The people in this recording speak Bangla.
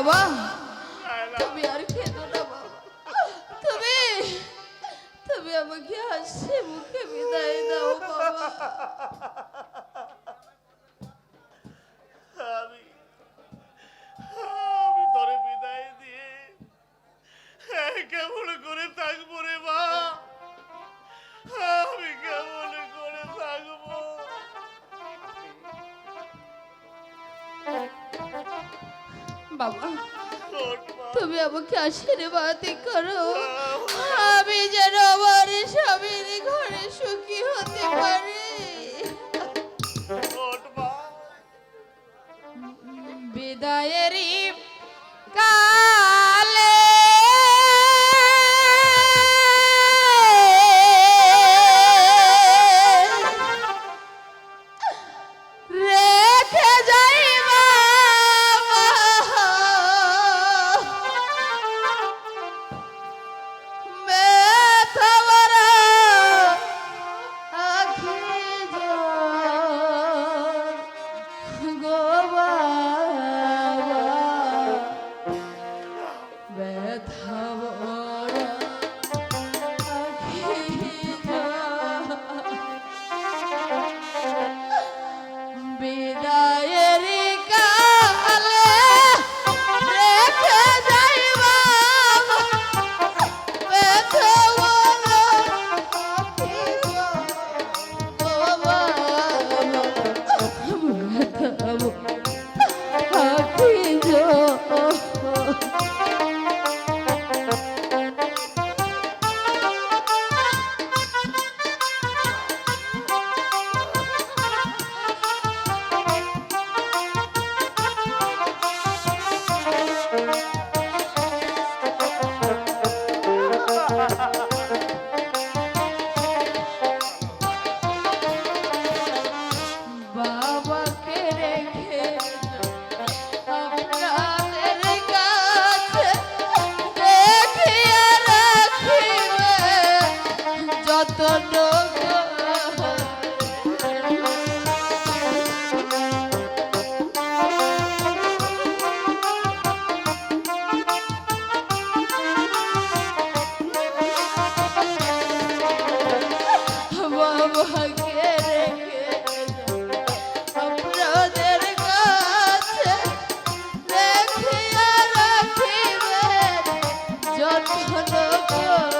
বাবা। তুমি আর খেতো না বাবা। তুমি তুমি আমাকে হাসি মুখে বিদায় দাও বাবা। বাবা। তুমি আমাকে আশীর্বাদ করো। আমি যেন আমার স্বামীর ঘরে সুখী হতে পারি। with her. মন